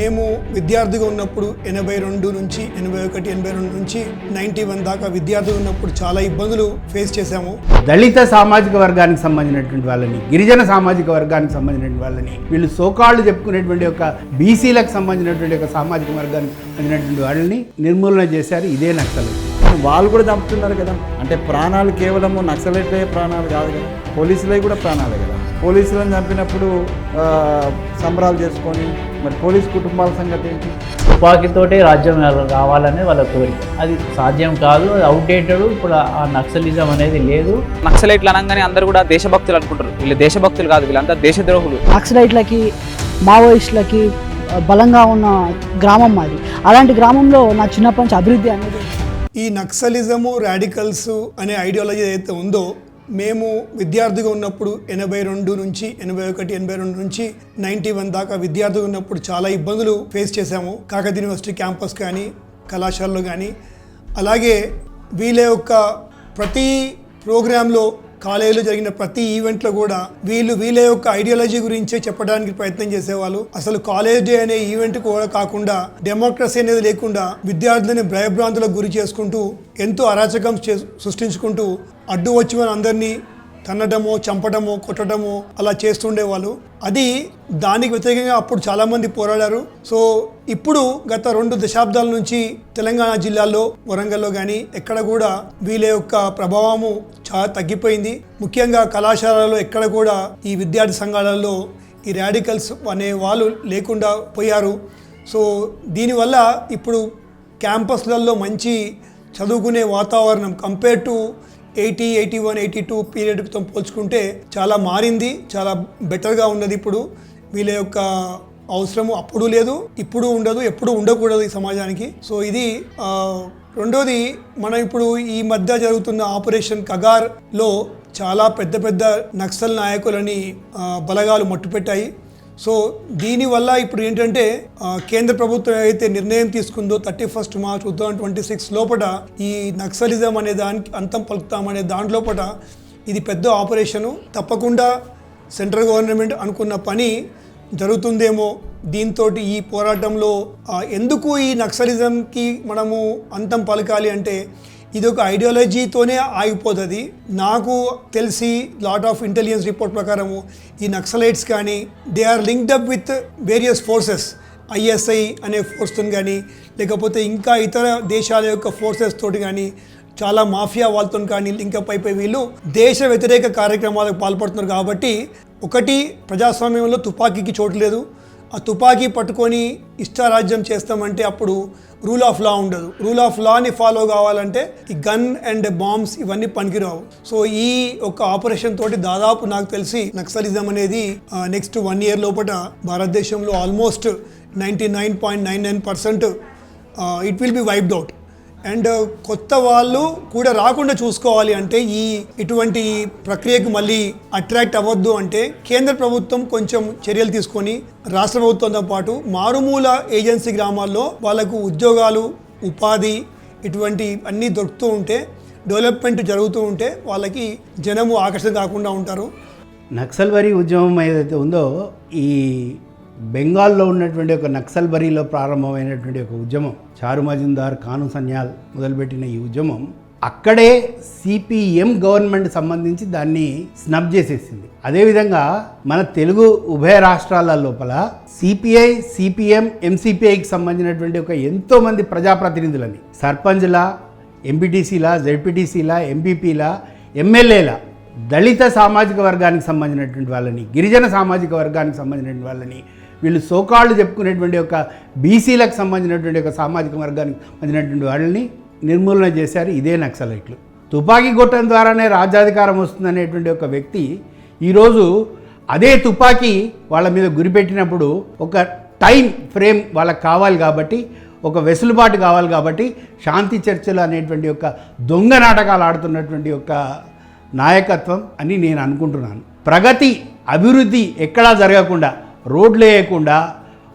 మేము విద్యార్థిగా ఉన్నప్పుడు ఎనభై రెండు నుంచి ఎనభై ఒకటి ఎనభై రెండు నుంచి నైంటీ వన్ దాకా విద్యార్థిగా ఉన్నప్పుడు చాలా ఇబ్బందులు ఫేస్ చేశాము. దళిత సామాజిక వర్గానికి సంబంధించినటువంటి వాళ్ళని గిరిజన సామాజిక వర్గానికి సంబంధించినటువంటి వాళ్ళని వీళ్ళు సోకాళ్ళు చెప్పుకునేటువంటి ఒక బీసీలకు సంబంధించినటువంటి ఒక సామాజిక వర్గానికి సంబంధించినటువంటి వాళ్ళని నిర్మూలన చేశారు. ఇదే నక్సలు. వాళ్ళు కూడా చంపుతున్నారు కదా. అంటే ప్రాణాలు కేవలం నక్సలైట్లే ప్రాణాలు కాదు కదా. పోలీసులే కూడా ప్రాణాలే కదా. పోలీసులను చంపినప్పుడు ఆ, సంబరాలు చేసుకొని మరి పోలీస్ కుటుంబాల సంగతి ఏంటి? తుపాకీతోటే రాజ్యం రావాలనే వాళ్ళ కోరిక. అది సాధ్యం కాదు అది అవుట్డేటెడ్ ఇప్పుడు ఆ నక్సలిజం అనేది లేదు. నక్సలైట్లు అనగానే అందరూ కూడా దేశభక్తులు అనుకుంటారు. వీళ్ళు దేశభక్తులు కాదు వీళ్ళంతా దేశద్రోహులు. నక్సలైట్లకి మావోయిస్టులకి బలంగా ఉన్న గ్రామం మాది అలాంటి గ్రామంలో నా చిన్నప్పటి నుంచి అభివృద్ధి అనేది ఈ నక్సలిజము రాడికల్స్ అనే ఐడియాలజీ ఏదైతే ఉందో మేము విద్యార్థిగా ఉన్నప్పుడు ఎనభై రెండు నుంచి ఎనభై ఒకటి ఎనభై రెండు నుంచి నైంటీ వన్ దాకా విద్యార్థిగా ఉన్నప్పుడు చాలా ఇబ్బందులు ఫేస్ చేశాము. కాకతీయ యూనివర్సిటీ క్యాంపస్ కానీ కళాశాలలో కానీ. అలాగే వీళ్ళ యొక్క ప్రతి ప్రోగ్రాంలో కాలేజీలో జరిగిన ప్రతి ఈవెంట్లో కూడా వీళ్ళు వీళ్ళ యొక్క ఐడియాలజీ గురించే చెప్పడానికి ప్రయత్నం చేసేవాళ్ళు. అసలు కాలేజ్ డే అనే ఈవెంట్ కూడా కాకుండా డెమోక్రసీ అనేది లేకుండా విద్యార్థులని భయభ్రాంతులకు గురి చేసుకుంటూ ఎంతో అరాచకం చే- సృష్టించుకుంటూ అడ్డు వచ్చి మన అందరినీ తన్నడమో చంపడమో కొట్టడమో అలా చేస్తుండేవాళ్ళు. అది దానికి వ్యతిరేకంగా అప్పుడు చాలామంది పోరాడారు. సో ఇప్పుడు గత రెండు దశాబ్దాల నుంచి తెలంగాణ జిల్లాలో వరంగల్లో కానీ ఎక్కడ కూడా వీళ్ళ యొక్క ప్రభావము చాలా తగ్గిపోయింది. ముఖ్యంగా కళాశాలలో ఎక్కడ కూడా ఈ విద్యార్థి సంఘాలలో ఈ రాడికల్స్ అనే వాళ్ళు లేకుండా పోయారు. సో దీనివల్ల ఇప్పుడు క్యాంపస్లలో మంచి చదువుకునే వాతావరణం compare to eighty eighty one eighty two పీరియడ్తో పోల్చుకుంటే చాలా మారింది చాలా బెటర్గా ఉన్నది ఇప్పుడు. వీళ్ళ యొక్క అవసరము అప్పుడు లేదు ఇప్పుడు ఉండదు ఎప్పుడు ఉండకూడదు ఈ సమాజానికి. సో ఇది రెండోది మనం ఇప్పుడు ఈ మధ్య జరుగుతున్న ఆపరేషన్ కగార్లో చాలా పెద్ద పెద్ద నక్సల్ నాయకులని బలగాలు మట్టుపెట్టాయి. సో దీనివల్ల ఇప్పుడు ఏంటంటే కేంద్ర ప్రభుత్వం ఏదైతే నిర్ణయం తీసుకుందో thirty first March two thousand twenty six లోపల ఈ నక్సలిజం అనే దానికి అంతం పలుకుతామనే దాని లోపల ఇది పెద్ద ఆపరేషను తప్పకుండా సెంట్రల్ గవర్నమెంట్ అనుకున్న పని జరుగుతుందేమో దీంతో ఈ పోరాటంలో ఎందుకు ఈ నక్సలిజంకి మనము అంతం పలకాలి అంటే ఇది ఒక ఐడియాలజీతోనే ఆగిపోతుంది. నాకు తెలిసి లాట్ ఆఫ్ ఇంటెలిజెన్స్ రిపోర్ట్ ప్రకారము ఈ నక్సలైట్స్ కానీ they are linked up with various forces ISI అనే ఫోర్స్తో కానీ లేకపోతే ఇంకా ఇతర దేశాల యొక్క ఫోర్సెస్ తోటి కానీ చాలా మాఫియా వాళ్ళతో కానీ లింకప్ అయిపోయి వీళ్ళు దేశ వ్యతిరేక కార్యక్రమాలకు పాల్పడుతున్నారు. కాబట్టి ఒకటి ప్రజాస్వామ్యంలో తుపాకీకి చోటు లేదు ఆ తుపాకీ పట్టుకొని ఇష్టారాజ్యం చేస్తామంటే అప్పుడు రూల్ ఆఫ్ లా ఉండదు. రూల్ ఆఫ్ లాని ఫాలో కావాలంటే ఈ గన్ అండ్ బాంబ్స్ ఇవన్నీ పనికిరావు. సో ఈ ఒక ఆపరేషన్ తోటి దాదాపు నాకు తెలిసి నక్సలిజం అనేది నెక్స్ట్ వన్ ఇయర్ లోపల భారతదేశంలో almost ninety nine point nine nine percent it will be wiped out. And కొత్త వాళ్ళు కూడా రాకుండా చూసుకోవాలి అంటే ఈ ఇటువంటి ప్రక్రియకు మళ్ళీ అట్రాక్ట్ అవ్వద్దు అంటే కేంద్ర ప్రభుత్వం కొంచెం చర్యలు తీసుకొని రాష్ట్ర ప్రభుత్వంతో పాటు మారుమూల ఏజెన్సీ గ్రామాల్లో వాళ్ళకు ఉద్యోగాలు ఉపాధి ఇటువంటి అన్నీ దొరుకుతూ ఉంటే డెవలప్మెంట్ జరుగుతూ ఉంటే వాళ్ళకి జనము ఆకర్షణ కాకుండా ఉంటారు. నక్సల్వరీ ఉద్యమం ఏదైతే ఉందో ఈ బెంగాల్లో ఉన్నటువంటి ఒక నక్సల్బరీలో ప్రారంభమైనటువంటి ఒక ఉద్యమం చారు మజుందార్ కాను సన్యాల్ మొదలుపెట్టిన ఈ ఉద్యమం అక్కడే సిపిఎం గవర్నమెంట్ సంబంధించి దాన్ని స్నబ్ చేసేసింది. అదేవిధంగా మన తెలుగు ఉభయ రాష్ట్రాల లోపల సిపిఐ సిపిఎం ఎంసిపిఐకి సంబంధించినటువంటి ఒక ఎంతో మంది ప్రజాప్రతినిధులని సర్పంచ్ల ఎంపీటీసీల జెడ్పీటీసీల ఎంపీపీల ఎమ్మెల్యేల దళిత సామాజిక వర్గానికి సంబంధించినటువంటి వాళ్ళని గిరిజన సామాజిక వర్గానికి సంబంధించినటువంటి వాళ్ళని వీళ్ళు సోకాళ్ళు చెప్పుకునేటువంటి ఒక బీసీలకు సంబంధించినటువంటి ఒక సామాజిక వర్గానికి సంబంధించినటువంటి వాళ్ళని నిర్మూలన చేశారు ఇదే నక్సలైట్లు. తుపాకీ గొట్టం ద్వారానే రాజ్యాధికారం వస్తుందనేటువంటి ఒక వ్యక్తి ఈరోజు అదే తుపాకీ వాళ్ళ మీద గురిపెట్టినప్పుడు ఒక టైం ఫ్రేమ్ వాళ్ళకి కావాలి కాబట్టి ఒక వెసులుబాటు కావాలి కాబట్టి శాంతి చర్చలు అనేటువంటి ఒక దొంగ నాటకాలు ఆడుతున్నటువంటి ఒక నాయకత్వం అని నేను అనుకుంటున్నాను. ప్రగతి అభివృద్ధి ఎక్కడా జరగకుండా రోడ్లు వేయకుండా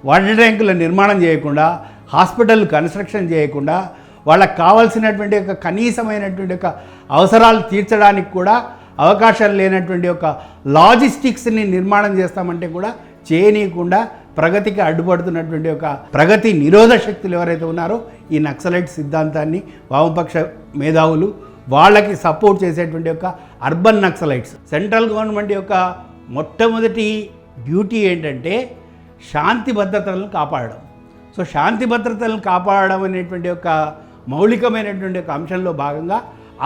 వాటర్ ట్యాంకుల నిర్మాణం చేయకుండా హాస్పిటల్ కన్స్ట్రక్షన్ చేయకుండా వాళ్ళకి కావాల్సినటువంటి ఒక కనీసమైనటువంటి ఒక అవసరాలు తీర్చడానికి కూడా అవకాశాలు లేనటువంటి ఒక లాజిస్టిక్స్ని నిర్మాణం చేస్తామంటే కూడా చేయనీయకుండా ప్రగతికి అడ్డుపడుతున్నటువంటి ఒక ప్రగతి నిరోధ శక్తులు ఎవరైతే ఉన్నారో ఈ నక్సలైట్ సిద్ధాంతాన్ని వామపక్ష మేధావులు వాళ్ళకి సపోర్ట్ చేసేటువంటి ఒక అర్బన్ నక్సలైట్స్. సెంట్రల్ గవర్నమెంట్ యొక్క మొట్టమొదటి డ్యూటీ ఏంటంటే శాంతి భద్రతలను కాపాడడం. సో శాంతి భద్రతలను కాపాడడం అనేటువంటి ఒక మౌలికమైనటువంటి ఒక అంశంలో భాగంగా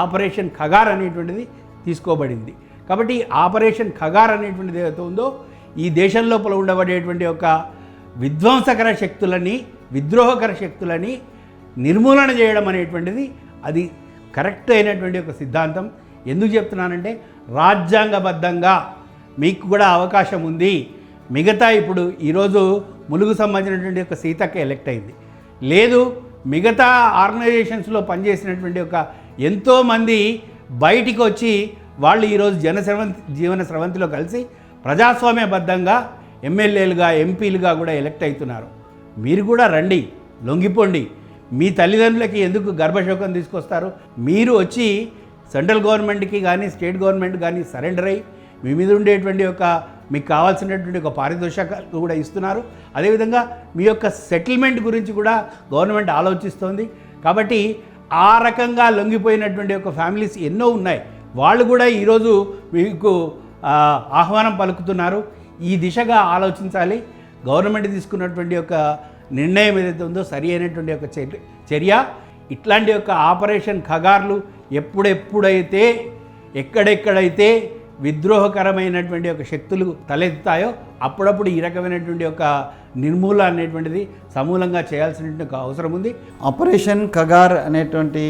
ఆపరేషన్ ఖగార్ అనేటువంటిది తీసుకోబడింది. కాబట్టి ఆపరేషన్ ఖగార్ అనేటువంటిది ఏదైతే ఉందో ఈ దేశం లోపల ఉండబడేటువంటి ఒక విధ్వంసకర శక్తులని విద్రోహకర శక్తులని నిర్మూలన చేయడం అనేటువంటిది అది కరెక్ట్ అయినటువంటి ఒక సిద్ధాంతం. ఎందుకు చెప్తున్నానంటే రాజ్యాంగబద్ధంగా మీకు కూడా అవకాశం ఉంది. మిగతా ఇప్పుడు ఈరోజు ములుగు సంబంధించినటువంటి ఒక సీతక్క ఎలెక్ట్ అయింది. లేదు మిగతా ఆర్గనైజేషన్స్లో పనిచేసినటువంటి ఒక ఎంతోమంది బయటికి వచ్చి వాళ్ళు ఈరోజు జన జీవన స్రవంతిలో కలిసి ప్రజాస్వామ్యబద్ధంగా ఎమ్మెల్యేలుగా ఎంపీలుగా కూడా ఎలెక్ట్ అవుతున్నారు. మీరు కూడా రండి లొంగిపోండి. మీ తల్లిదండ్రులకి ఎందుకు గర్భశోకం తీసుకొస్తారు? మీరు వచ్చి సెంట్రల్ గవర్నమెంట్కి కానీ స్టేట్ గవర్నమెంట్ కానీ సరెండర్ అయ్యి మీ మీద ఉండేటువంటి ఒక మీకు కావాల్సినటువంటి ఒక పారితోషికాలు కూడా ఇస్తున్నారు. అదేవిధంగా మీ యొక్క సెటిల్మెంట్ గురించి కూడా గవర్నమెంట్ ఆలోచిస్తోంది. కాబట్టి ఆ రకంగా లొంగిపోయినటువంటి ఒక ఫ్యామిలీస్ ఎన్నో ఉన్నాయి. వాళ్ళు కూడా ఈరోజు మీకు ఆహ్వానం పలుకుతున్నారు. ఈ దిశగా ఆలోచించాలి. గవర్నమెంట్ తీసుకున్నటువంటి ఒక నిర్ణయం ఏదైతే ఉందో సరి అయినటువంటి ఒక చర్య చర్య. ఇట్లాంటి యొక్క ఆపరేషన్ ఖగార్లు ఎప్పుడెప్పుడైతే ఎక్కడెక్కడైతే విద్రోహకరమైనటువంటి ఒక శక్తులు తలెత్తుతాయో అప్పుడప్పుడు ఈ రకమైనటువంటి ఒక నిర్మూలన అనేటువంటిది సమూలంగా చేయాల్సినటువంటి ఒక అవసరం ఉంది. ఆపరేషన్ కగార్ అనేటువంటి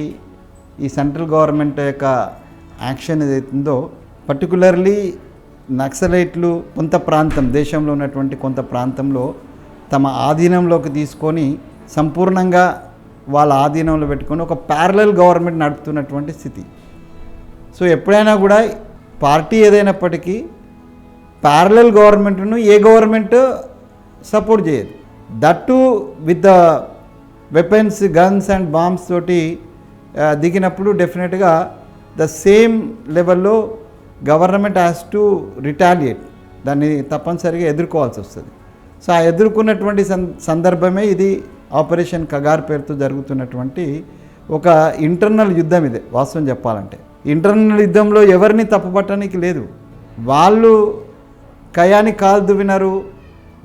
ఈ సెంట్రల్ గవర్నమెంట్ యొక్క యాక్షన్ ఏదైతుందో పర్టికులర్లీ నక్సలైట్లు కొంత ప్రాంతం దేశంలో ఉన్నటువంటి కొంత ప్రాంతంలో తమ ఆధీనంలోకి తీసుకొని సంపూర్ణంగా వాళ్ళ ఆధీనంలో పెట్టుకొని ఒక ప్యారలల్ గవర్నమెంట్ నడుపుతున్నటువంటి స్థితి. సో ఎప్పుడైనా కూడా పార్టీ ఏదైనప్పటికీ ప్యారలల్ గవర్నమెంట్ను ఏ గవర్నమెంట్ సపోర్ట్ చేయదు. That with the weapons guns and bombs తోటి దిగినప్పుడు డెఫినెట్గా ద సేమ్ లెవెల్లో గవర్నమెంట్ హ్యాస్ టు రిటాలియేట్ దాన్ని తప్పనిసరిగా ఎదుర్కోవాల్సి వస్తుంది. సో ఆ ఎదుర్కొన్నటువంటి సందర్భమే ఇది ఆపరేషన్ కగార్ పేరుతో జరుగుతున్నటువంటి ఒక ఇంటర్నల్ యుద్ధం ఇది వాస్తవం చెప్పాలంటే. ఇంటర్నల్ యుద్ధంలో ఎవరిని తప్పుపట్టడానికి లేదు. వాళ్ళు కయాని కాలు దువ్వినారు.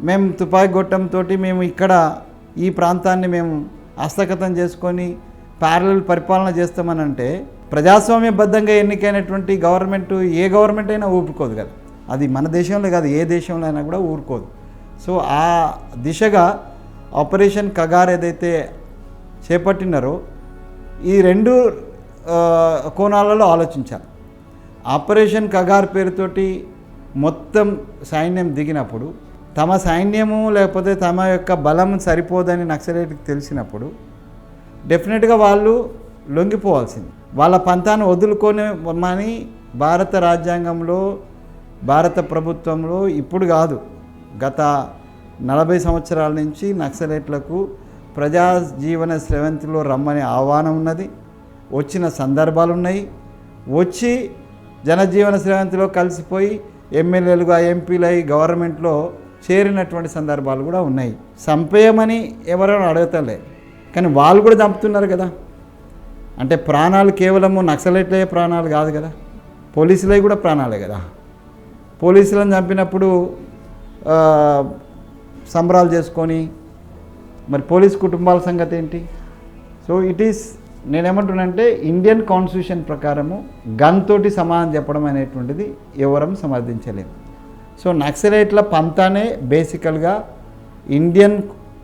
మేము తుపాకి గొట్టంతో మేము ఇక్కడ ఈ ప్రాంతాన్ని మేము హస్తగతం చేసుకొని ప్యారలల్ పరిపాలన చేస్తామని అంటే ప్రజాస్వామ్యబద్ధంగా ఎన్నికైనటువంటి గవర్నమెంట్ ఏ గవర్నమెంట్ అయినా ఊపుకోదు కదా. అది మన దేశంలో కాదు ఏ దేశంలో అయినా కూడా ఊరుకోదు. సో ఆ దిశగా ఆపరేషన్ కగార్ ఏదైతే చేపట్టినారో ఈ రెండు కోణాలలో ఆలోచించాలి. ఆపరేషన్ కగార్ పేరుతోటి మొత్తం సైన్యం దిగినప్పుడు తమ సైన్యము లేకపోతే తమ యొక్క బలం సరిపోదని నక్సలైట్కి తెలిసినప్పుడు డెఫినెట్గా వాళ్ళు లొంగిపోవాల్సింది. వాళ్ళ పంతాన్ని వదులుకొని మని భారత రాజ్యాంగంలో భారత ప్రభుత్వంలో ఇప్పుడు కాదు. గత నలభై సంవత్సరాల నుంచి నక్సలైట్లకు ప్రజా జీవన స్రవంతిలో రమ్మని ఆహ్వానం ఉన్నది. వచ్చిన సందర్భాలు ఉన్నాయి వచ్చి జనజీవన శ్రేవంతిలో కలిసిపోయి ఎమ్మెల్యేలుగా ఎంపీలై గవర్నమెంట్లో చేరినటువంటి సందర్భాలు కూడా ఉన్నాయి. చంపేయమని ఎవరైనా అడగతలే కానీ వాళ్ళు కూడా చంపుతున్నారు కదా. అంటే ప్రాణాలు కేవలము నక్సలెట్లయ్యే ప్రాణాలు కాదు కదా. పోలీసులే కూడా ప్రాణాలే కదా. పోలీసులను చంపినప్పుడు సంబరాలు చేసుకొని మరి పోలీస్ కుటుంబాల సంగతి ఏంటి? సో ఇట్ ఈస్ నేనేమంటున్నానంటే ఇండియన్ కాన్స్టిట్యూషన్ ప్రకారము గన్ తోటి సమానం చెప్పడం అనేటువంటిది ఎవరం సమర్థించలేము సో నక్సలైట్ల పంతానే బేసికల్గా ఇండియన్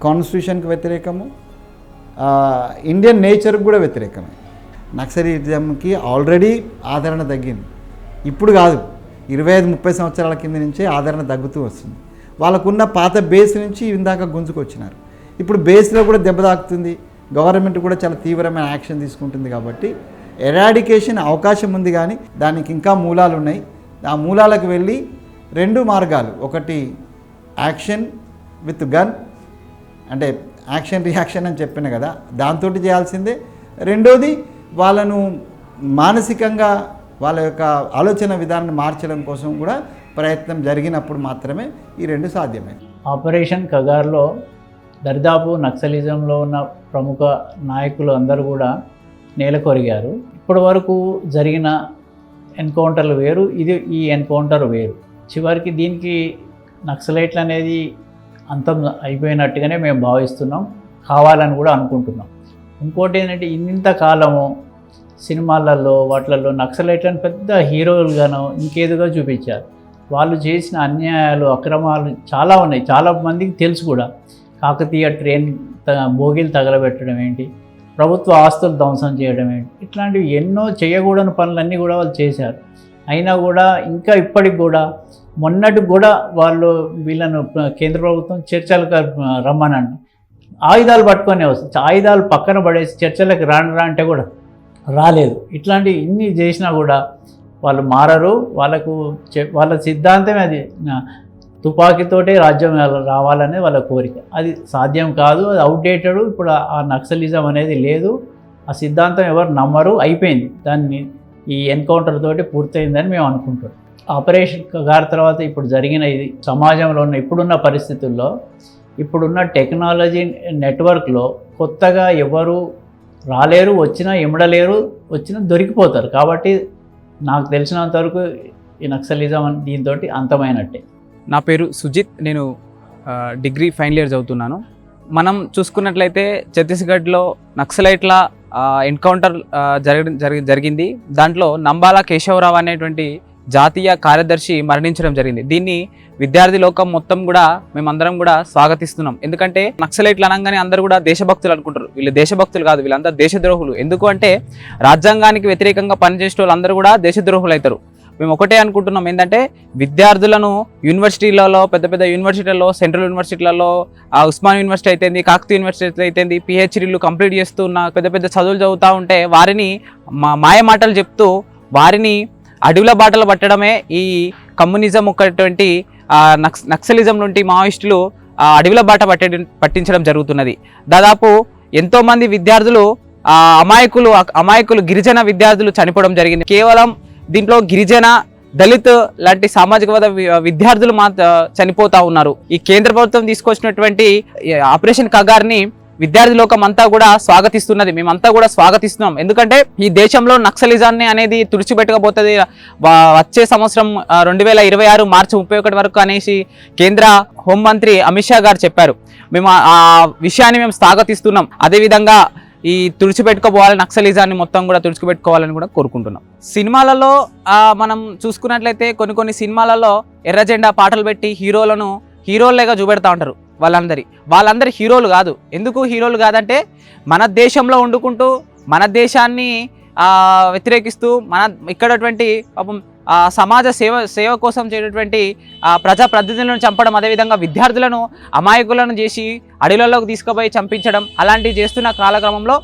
కాన్స్టిట్యూషన్కి వ్యతిరేకము. ఇండియన్ నేచర్కి కూడా వ్యతిరేకమే. నక్సలిజంకి ఆల్రెడీ ఆదరణ తగ్గింది. ఇప్పుడు కాదు ఇరవై ఐదు ముప్పై సంవత్సరాల కింద నుంచే ఆదరణ తగ్గుతూ వస్తుంది. వాళ్ళకున్న పాత బేస్ నుంచి ఇందాక గుంజుకొచ్చినారు. ఇప్పుడు బేస్లో కూడా దెబ్బ తాకుతుంది. గవర్నమెంట్ కూడా చాలా తీవ్రమైన యాక్షన్ తీసుకుంటుంది కాబట్టి ఎరాడికేషన్ అవకాశం ఉంది కానీ దానికి ఇంకా మూలాలు ఉన్నాయి. ఆ మూలాలకు వెళ్ళి రెండు మార్గాలు. ఒకటి యాక్షన్ విత్ గన్ అంటే యాక్షన్ రియాక్షన్ అని చెప్పిన కదా దాంతో చేయాల్సిందే. రెండోది వాళ్ళను మానసికంగా వాళ్ళ యొక్క ఆలోచన విధానాన్ని మార్చడం కోసం కూడా ప్రయత్నం జరిగినప్పుడు మాత్రమే ఈ రెండు సాధ్యమే. ఆపరేషన్ కగార్లో దరిదాపు నక్సలిజంలో ఉన్న ప్రముఖ నాయకులు అందరూ కూడా నేలకొరిగారు ఇప్పటి వరకు జరిగిన ఎన్కౌంటర్లు వేరు ఇది ఈ ఎన్కౌంటర్ వేరు. చివరికి దీనికి నక్సలైట్లు అనేది అంతం అయిపోయినట్టుగానే మేము భావిస్తున్నాం కావాలని కూడా అనుకుంటున్నాం. ఇంకోటి ఏంటంటే ఇంత కాలము సినిమాలలో వాటిలలో నక్సలైట్లను పెద్ద హీరోలుగాను ఇంకేదిగా చూపించారు. వాళ్ళు చేసిన అన్యాయాలు అక్రమాలు చాలా ఉన్నాయి. చాలా మందికి తెలుసు కూడా. కాకతీయ ట్రైన్ త- బోగీలు తగలబెట్టడం ఏంటి? ప్రభుత్వ ఆస్తులు ధ్వంసం చేయడం ఏంటి? ఇట్లాంటివి ఎన్నో చేయకూడని పనులన్నీ కూడా వాళ్ళు చేశారు. అయినా కూడా ఇంకా ఇప్పటికి కూడా మొన్నటికి కూడా వాళ్ళు వీళ్ళను కేంద్ర ప్రభుత్వం చర్చలకు రమ్మనండి. ఆయుధాలు పట్టుకొని వస్తుంది ఆయుధాలు పక్కన పడేసి చర్చలకు రాను రా అంటే కూడా రాలేదు. ఇట్లాంటి ఇన్ని చేసినా కూడా వాళ్ళు మారరు. వాళ్ళకు వాళ్ళ సిద్ధాంతమే అది. తుపాకీతోటే రాజ్యం రావాలనే వాళ్ళ కోరిక. అది సాధ్యం కాదు అది అవుట్డేటెడ్ ఇప్పుడు ఆ- నక్సలిజం అనేది లేదు. ఆ సిద్ధాంతం ఎవరు నమ్మరు అయిపోయింది. దాన్ని ఈ ఎన్కౌంటర్ తోటి పూర్తయిందని మేము అనుకుంటున్నాం. ఆపరేషన్ గారి తర్వాత ఇప్పుడు జరిగిన ఇది సమాజంలో ఉన్న ఇప్పుడున్న పరిస్థితుల్లో ఇప్పుడున్న టెక్నాలజీ నెట్వర్క్లో కొత్తగా ఎవరు రాలేరు వచ్చినా ఇమడలేరు వచ్చినా దొరికిపోతారు. కాబట్టి నాకు తెలిసినంతవరకు ఈ నక్సలిజం దీంతో అంతమైనట్టే. నా పేరు సుజిత్ నేను డిగ్రీ ఫైనల్ ఇయర్ చదువుతున్నాను. మనం చూసుకున్నట్లయితే ఛత్తీస్గఢ్లో నక్సలైట్ల ఎన్కౌంటర్ ఆ, జరగడం జరిగి జరిగింది. దాంట్లో నంబాల కేశవరావు అనేటువంటి జాతీయ కార్యదర్శి మరణించడం జరిగింది. దీన్ని విద్యార్థి లోకం మొత్తం కూడా మేమందరం కూడా స్వాగతిస్తున్నాం. ఎందుకంటే నక్సలైట్లు అనగానే అందరూ కూడా దేశభక్తులు అనుకుంటారు. వీళ్ళు దేశభక్తులు కాదు వీళ్ళంతా దేశద్రోహులు. ఎందుకు అంటే రాజ్యాంగానికి వ్యతిరేకంగా పనిచేసే వాళ్ళందరూ కూడా దేశద్రోహులు అవుతారు మేము ఒకటే అనుకుంటున్నాం ఏంటంటే విద్యార్థులను యూనివర్సిటీలలో పెద్ద పెద్ద యూనివర్సిటీలలో సెంట్రల్ యూనివర్సిటీలలో ఉస్మాన్ యూనివర్సిటీ అయితేంది కాకతీయ యూనివర్సిటీ అయితేంది పిహెచ్డీలు కంప్లీట్ చేస్తున్న పెద్ద పెద్ద చదువులు చదువుతూ ఉంటే వారిని మా మాయ మాటలు చెప్తూ వారిని అడవుల బాటలు పట్టడమే ఈ కమ్యూనిజం ఒకటువంటి నక్స్ నక్సలిజం నుండి మావోయిస్టులు అడవిల అడవుల బాట పట్టే పట్టించడం జరుగుతున్నది. దాదాపు ఎంతోమంది విద్యార్థులు అమాయకులు అమాయకులు గిరిజన విద్యార్థులు చనిపోవడం జరిగింది. కేవలం దీంట్లో గిరిజన దళిత్ లాంటి సామాజికవాద విద్యార్థులు మా చనిపోతా ఉన్నారు. ఈ కేంద్ర ప్రభుత్వం తీసుకొచ్చినటువంటి ఆపరేషన్ కగార్ని విద్యార్థి లోకం అంతా కూడా స్వాగతిస్తున్నది. మేమంతా కూడా స్వాగతిస్తున్నాం. ఎందుకంటే ఈ దేశంలో నక్సలిజాన్ని అనేది తుడిచిపెట్టకపోతుంది. వచ్చే సంవత్సరం రెండు వేల ఇరవై ఆరు మార్చి ముప్పై ఒకటి వరకు అనేసి కేంద్ర హోంమంత్రి అమిత్ షా గారు చెప్పారు. మేము ఆ- ఆ విషయాన్ని మేము స్వాగతిస్తున్నాం. అదేవిధంగా ఈ తుడిచిపెట్టుకోవాలి నక్సలిజాన్ని మొత్తం కూడా తుడిచిపెట్టుకోవాలని కూడా కోరుకుంటున్నాం. సినిమాలలో మనం చూసుకున్నట్లయితే కొన్ని కొన్ని సినిమాలలో ఎర్రజెండా పాటలు పెట్టి హీరోలను హీరోలుగా చూపెడతా ఉంటారు వాళ్ళందరి. వాళ్ళందరి హీరోలు కాదు. ఎందుకు హీరోలు కాదంటే మన దేశంలో వండుకుంటూ మన దేశాన్ని వ్యతిరేకిస్తూ మన ఇక్కడటువంటి పాపం సమాజ సేవ సేవ కోసం చేయటువంటి ప్రజా ప్రతినిధులను చంపడం అదేవిధంగా విద్యార్థులను అమాయకులను చేసి అడవులలోకి తీసుకుపోయి చంపించడం అలాంటివి చేస్తున్న కాలక్రమంలో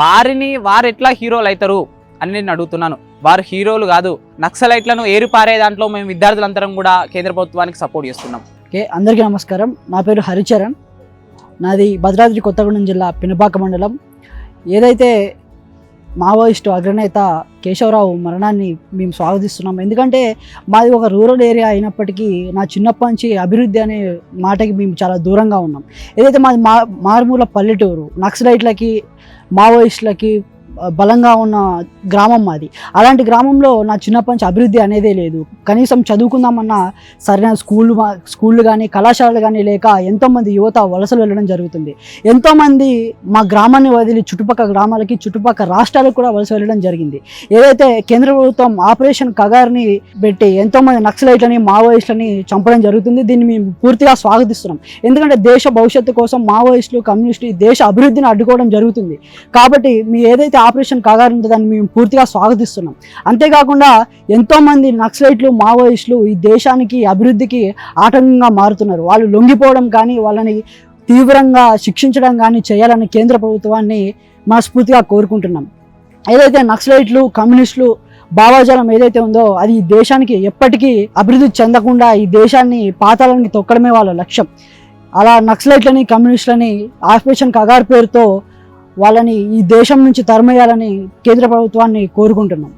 వారిని వారు ఎట్లా హీరోలు అవుతారు అని నేను అడుగుతున్నాను. వారు హీరోలు కాదు నక్సలైట్లను ఏరుపారే దాంట్లో మేము విద్యార్థులందరం కూడా కేంద్ర ప్రభుత్వానికి సపోర్ట్ చేస్తున్నాం. ఓకే అందరికీ నమస్కారం. నా పేరు హరిచరణ్. నాది భద్రాద్రి కొత్తగూడెం జిల్లా పినపాక మండలం. ఏదైతే మావోయిస్టు అగ్రనేత కేశవరావు మరణాన్ని మేము స్వాగతిస్తున్నాం. ఎందుకంటే మాది ఒక రూరల్ ఏరియా అయినప్పటికీ నా చిన్నప్పటి నుంచి అభివృద్ధి అనే మాటకి మేము చాలా దూరంగా ఉన్నాం. ఏదైతే మాది మా మారుమూల పల్లెటూరు నక్సలైట్లకి మావోయిస్టులకి బలంగా ఉన్న గ్రామం మాది అలాంటి గ్రామంలో నా చిన్నప్పటి నుంచి అభివృద్ధి అనేదే లేదు. కనీసం చదువుకుందామన్నా సరైన స్కూళ్ళు మా- స్కూళ్ళు కానీ కళాశాలలు కానీ లేక ఎంతోమంది యువత వలసలు వెళ్ళడం జరుగుతుంది. ఎంతోమంది మా గ్రామాన్ని వదిలి చుట్టుపక్కల గ్రామాలకి చుట్టుపక్కల రాష్ట్రాలకు కూడా వలస వెళ్ళడం జరిగింది. ఏదైతే కేంద్ర ప్రభుత్వం ఆపరేషన్ కగార్ని పెట్టి ఎంతోమంది నక్సలైట్లని మావోయిస్టులని చంపడం జరుగుతుంది దీన్ని మేము పూర్తిగా స్వాగతిస్తున్నాం. ఎందుకంటే దేశ భవిష్యత్తు కోసం మావోయిస్టులు కమ్యూనిస్టులు దేశ అభివృద్ధిని అడ్డుకోవడం జరుగుతుంది. కాబట్టి మీ ఏదైతే ఆపరేషన్ కగార్ దాన్ని మేము పూర్తిగా స్వాగతిస్తున్నాం. అంతేకాకుండా ఎంతోమంది నక్సలైట్లు మావోయిస్టులు ఈ దేశానికి అభివృద్ధికి ఆటంకంగా మారుతున్నారు. వాళ్ళు లొంగిపోవడం కానీ వాళ్ళని తీవ్రంగా శిక్షించడం కానీ చేయాలని కేంద్ర ప్రభుత్వాన్ని మనస్ఫూర్తిగా కోరుకుంటున్నాం. ఏదైతే నక్సలైట్లు కమ్యూనిస్టులు భావాజాలం ఏదైతే ఉందో అది ఈ దేశానికి ఎప్పటికీ అభివృద్ధి చెందకుండా ఈ దేశాన్ని పాతాళానికి తొక్కడమే వాళ్ళ లక్ష్యం. అలా నక్సలైట్లని కమ్యూనిస్టులని ఆపరేషన్ కగార్ పేరుతో వాళ్ళని ఈ దేశం నుంచి తరిమేయాలని కేంద్ర ప్రభుత్వాన్ని కోరుకుంటున్నాం.